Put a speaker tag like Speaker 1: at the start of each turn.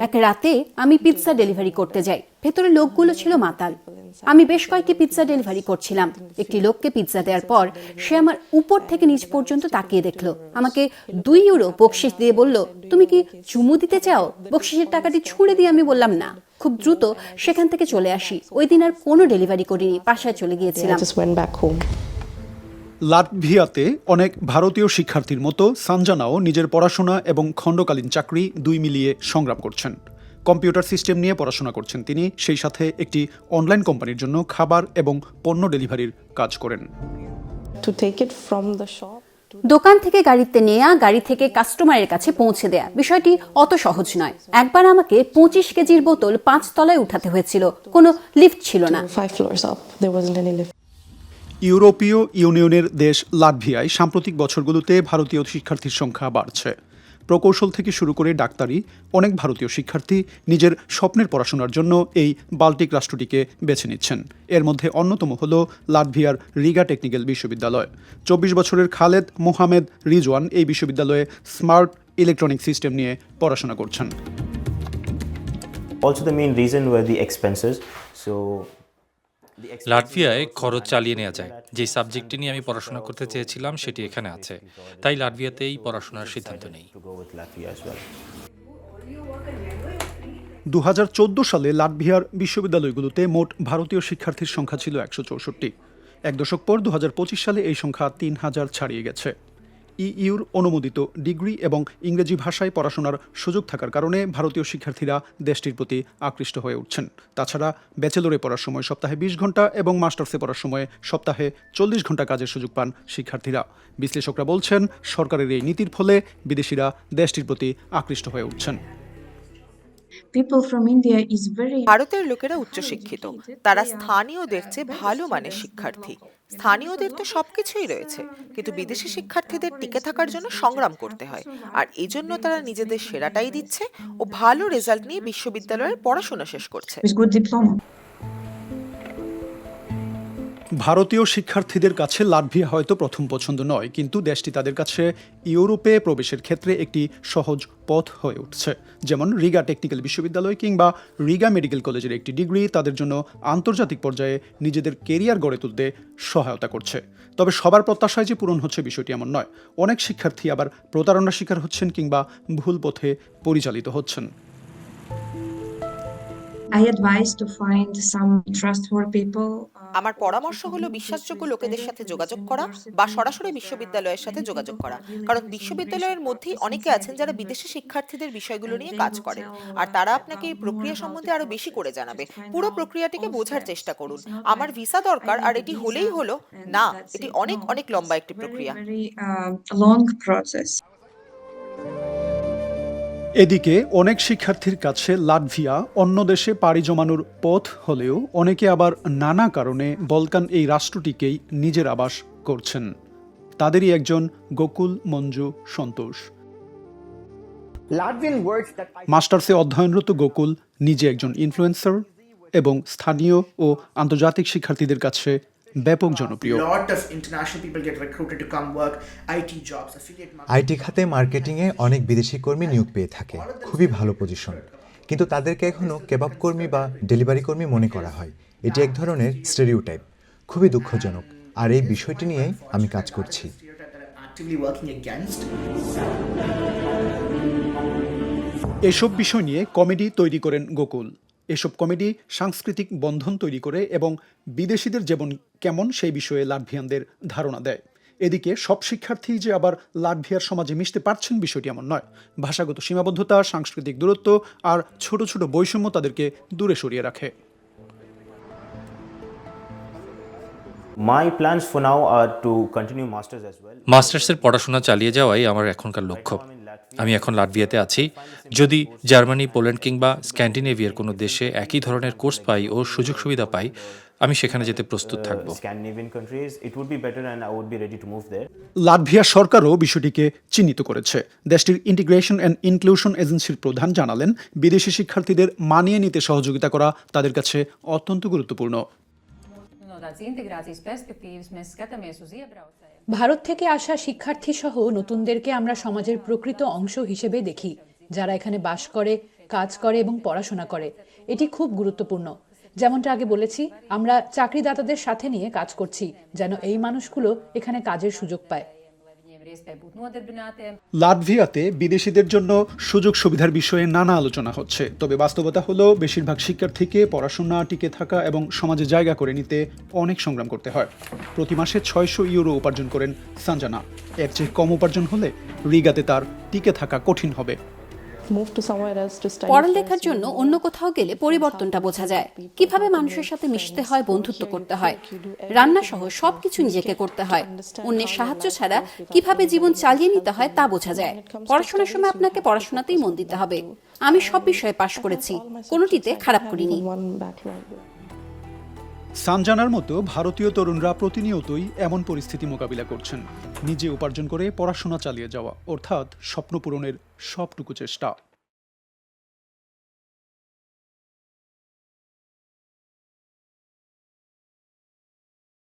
Speaker 1: এক রাতে আমি পিৎজা ডেলিভারি করতে যাই। ভেতরে লোকগুলো ছিল মাতাল। আমি বেশ কয়েকটি পিৎজা ডেলিভারি করছিলাম। একটি লোককে পিৎজা দেওয়ার পর সে আমার উপর থেকে নিচ পর্যন্ত তাকিয়ে দেখল। আমাকে দুই ইউরো বকশিস দিয়ে বলল তুমি কি চুমু দিতে চাও? বকশিসের টাকাটি ছুঁড়ে দিয়ে আমি বললাম না। খুব দ্রুত সেখান থেকে চলে আসি। ওই দিন আর কোনো ডেলিভারি করিনি। বাসায় চলে গিয়েছিলাম।
Speaker 2: লাটভিয়াতে অনেক ভারতীয় শিক্ষার্থীর মতো সানজানাও নিজের পড়াশোনা এবং খণ্ডকালীন চাকরি দুই মিলিয়ে সংগ্রাম করছেন। কম্পিউটার সিস্টেম নিয়ে পড়াশোনা করছেন তিনি সেই সাথে একটি অনলাইন কোম্পানির জন্য খাবার এবং পণ্য ডেলিভারির কাজ করেন।
Speaker 1: দোকান থেকে গাড়িতে নেয়া গাড়ি থেকে কাস্টমারের কাছে পৌঁছে দেয়া বিষয়টি অত সহজ নয়। একবার আমাকে পঁচিশ কেজির বোতল পাঁচ তলায় উঠাতে হয়েছিল। কোনো লিফট ছিল না।
Speaker 2: ইউরোপীয় ইউনিয়নের দেশ লাটভিয়ায় সাম্প্রতিক বছরগুলোতে ভারতীয় শিক্ষার্থীর সংখ্যা বাড়ছে। প্রকৌশল থেকে শুরু করে ডাক্তারি অনেক ভারতীয় শিক্ষার্থী নিজের স্বপ্নের পড়াশোনার জন্য এই বাল্টিক রাষ্ট্রটিকে বেছে নিচ্ছেন। এর মধ্যে অন্যতম হল লাটভিয়ার রিগা টেকনিক্যাল বিশ্ববিদ্যালয়। চব্বিশ বছরের খালেদ মোহামেদ রিজওয়ান এই বিশ্ববিদ্যালয়ে স্মার্ট ইলেকট্রনিক সিস্টেম নিয়ে পড়াশোনা করছেন।
Speaker 3: Also, the main reason were the expenses.
Speaker 4: লাটভিয়ায় খরচ চালিয়ে নেওয়া যায়। যে সাবজেক্টটি নিয়ে আমি পড়াশোনা করতে চেয়েছিলাম, সেটি এখানে আছে। তাই লাটভিয়াতেই পড়াশোনার সিদ্ধান্ত নেই.
Speaker 2: দু সালে লাটভিয়ার বিশ্ববিদ্যালয়গুলোতে মোট ভারতীয় শিক্ষার্থীর সংখ্যা ছিল একশো চৌষট্টি। এক দশক পর দু হাজার পঁচিশ সালে এই সংখ্যা তিন হাজার ছাড়িয়ে গেছে। ইইউর অনুমোদিত ডিগ্রি এবং ইংরেজি ভাষায় পড়াশোনার সুযোগ থাকার কারণে ভারতীয় শিক্ষার্থীরা দেশটির প্রতি আকৃষ্ট হয়ে উঠছেন। তাছাড়া ব্যাচেলরে পড়ার সময় সপ্তাহে বিশ ঘণ্টা এবং মাস্টার্সে পড়ার সময় সপ্তাহে চল্লিশ ঘণ্টা কাজের সুযোগ পান শিক্ষার্থীরা। বিশ্লেষকরা বলছেন, সরকারের এই নীতির ফলে বিদেশিরা দেশটির প্রতি আকৃষ্ট হয়ে উঠছেন।
Speaker 5: ভারতের লোকেরা উচ্চশিক্ষিত। তারা স্থানীয়দের চেয়ে ভালো মানের শিক্ষার্থী। স্থানীয়দের তো সবকিছুই রয়েছে কিন্তু বিদেশি শিক্ষার্থীদের টিকে থাকার জন্য সংগ্রাম করতে হয়। আর এজন্য তারা নিজেদের সেরাটাই দিচ্ছে ও ভালো রেজাল্ট নিয়ে বিশ্ববিদ্যালয়ের পড়াশোনা শেষ করছে.
Speaker 2: ভারতীয় শিক্ষার্থীদের কাছে লাটভিয়া হয়তো প্রথম পছন্দ নয়, কিন্তু দেশটি তাদের কাছে ইউরোপে প্রবেশের ক্ষেত্রে একটি সহজ পথ হয়ে উঠছে যেমন রিগা টেকনিক্যাল বিশ্ববিদ্যালয় কিংবা রিগা মেডিকেল কলেজের একটি ডিগ্রি তাদের জন্য আন্তর্জাতিক পর্যায়ে নিজেদের কেরিয়ার গড়ে তুলতে সহায়তা করছে তবে সবার প্রত্যাশায় যে পূরণ হচ্ছে বিষয়টি এমন নয়, অনেক শিক্ষার্থী আবার প্রতারণার শিকার হচ্ছেন কিংবা ভুল পথে পরিচালিত হচ্ছেন
Speaker 6: I advise to find some trustworthy people. Uh,
Speaker 5: আমার পরামর্শ হলো বিশ্বাসযোগ্য লোকেদের সাথে যোগাযোগ করা বা সরাসরি বিশ্ববিদ্যালয়ের সাথে যোগাযোগ করা। কারণ বিশ্ববিদ্যালয়ের মধ্যেই অনেকে আছেন যারা বিদেশি শিক্ষার্থীদের বিষয়গুলো নিয়ে কাজ করেন আর তারা আপনাকে এই প্রক্রিয়া সম্বন্ধে আরও বেশি করে জানাবে। পুরো প্রক্রিয়াটিকে বোঝার চেষ্টা করুন। আমার ভিসা দরকার আর এটি হলেই হলো না এটি অনেক অনেক লম্বা একটি প্রক্রিয়া।
Speaker 2: এদিকে অনেক শিক্ষার্থীর কাছে লাটভিয়া অন্য দেশে পাড়ি জমানোর পথ হলেও অনেকে আবার নানা কারণে বলকান এই রাষ্ট্রটিকেই নিজের আবাস করছেন। তাদেরই একজন গোকুল মঞ্জু সন্তোষ। মাস্টার্সে অধ্যয়নরত গোকুল নিজে একজন ইনফ্লুয়েন্সার এবং স্থানীয় ও আন্তর্জাতিক শিক্ষার্থীদের কাছে ব্যাপক জনপ্রিয়।
Speaker 7: Lot of international people get recruited to come work IT jobs, affiliate marketing.
Speaker 8: IT খাতে মার্কেটিংয়ে অনেক বিদেশি কর্মী নিয়োগ পেয়ে থাকে। খুবই ভালো পজিশন কিন্তু তাদেরকে এখনও কেবাব কর্মী বা ডেলিভারি কর্মী মনে করা হয়। এটি এক ধরনের স্টেরিওটাইপ খুবই দুঃখজনক। আর এই বিষয়টি নিয়েই আমি কাজ করছি।
Speaker 7: Stereotype that I'm actively working against.
Speaker 2: এসব বিষয় নিয়ে কমেডি তৈরি করেন গোকুল। এসব কমেডি সাংস্কৃতিক বন্ধন তৈরি করে এবং বিদেশিদের যেমন কেমন সেই বিষয়ে লাটভিয়ানদের ধারণা দেয়। এদিকে সব শিক্ষার্থী যে আবার লাটভিয়ার সমাজে মিশতে পারছেন বিষয়টি এমন নয়। ভাষাগত সীমাবদ্ধতা সাংস্কৃতিক দূরত্ব আর ছোট ছোট বৈষম্য তাদেরকে দূরে সরিয়ে রাখে।
Speaker 3: My plans for now are to continue masters as well.
Speaker 4: মাস্টার্সের পড়াশোনা চালিয়ে যাওয়াই আমার এখনকার লক্ষ্য। আমি এখন লাটভিয়াতে আছি। যদি জার্মানি পোল্যান্ড কিংবা স্ক্যান্ডিনেভিয়ার কোনো দেশে একই ধরনের কোর্স পাই ও সুযোগ সুবিধা পাই আমি সেখানে যেতে প্রস্তুত থাকব।
Speaker 2: লাটভিয়া সরকারও বিষয়টিকে চিহ্নিত করেছে। দেশটির ইন্টিগ্রেশন অ্যান্ড ইনক্লুশন এজেন্সির প্রধান জানালেন বিদেশি শিক্ষার্থীদের মানিয়ে নিতে সহযোগিতা করা তাদের কাছে অত্যন্ত গুরুত্বপূর্ণ।
Speaker 9: ভারত থেকে আসা শিক্ষার্থী সহ নতুনদেরকে আমরা সমাজের প্রকৃত অংশ হিসেবে দেখি, যারা এখানে বাস করে, কাজ করে এবং পড়াশোনা করে। এটি খুব গুরুত্বপূর্ণ। যেমনটা আগে বলেছি, আমরা চাকরিদাতাদের সাথে নিয়ে কাজ করছি, যেন এই মানুষগুলো এখানে কাজের সুযোগ পায়।
Speaker 2: লাটভিয়াতে বিদেশিদের জন্য সুযোগ সুবিধার বিষয়ে নানা আলোচনা হচ্ছে। তবে বাস্তবতা হলো, বেশিরভাগ শিক্ষার্থীকে পড়াশোনা, টিকে থাকা এবং সমাজে জায়গা করে নিতে অনেক সংগ্রাম করতে হয়। প্রতি মাসে ছয়শো ইউরো উপার্জন করেন সানজানা। এর চেয়ে কম উপার্জন হলে রিগাতে তার টিকে থাকা কঠিন হবে।
Speaker 1: পড়ালেখার জন্য অন্য কোথাও গেলে পরিবর্তনটা বোঝা যায়। কীভাবে মানুষের সাথে মিশতে হয় বন্ধুত্ব করতে হয়। রান্না সহ সবকিছু নিজেকে করতে হয়। অন্যের সাহায্য ছাড়া কীভাবে জীবন চালিয়ে নিতে হয় তা বোঝা যায়। পড়াশোনার সময় আপনাকে পড়াশোনাতেই মন দিতে হবে। আমি সব বিষয়ে পাশ করেছি। কোনোটিতে খারাপ করিনি.
Speaker 2: সানজানার মতো ভারতীয় তরুণরা প্রতিনিয়তই এমন পরিস্থিতি মোকাবিলা করছেন। নিজে উপার্জন করে পড়াশোনা চালিয়ে যাওয়া, অর্থাৎ স্বপ্ন পূরণের সবটুকু চেষ্টা।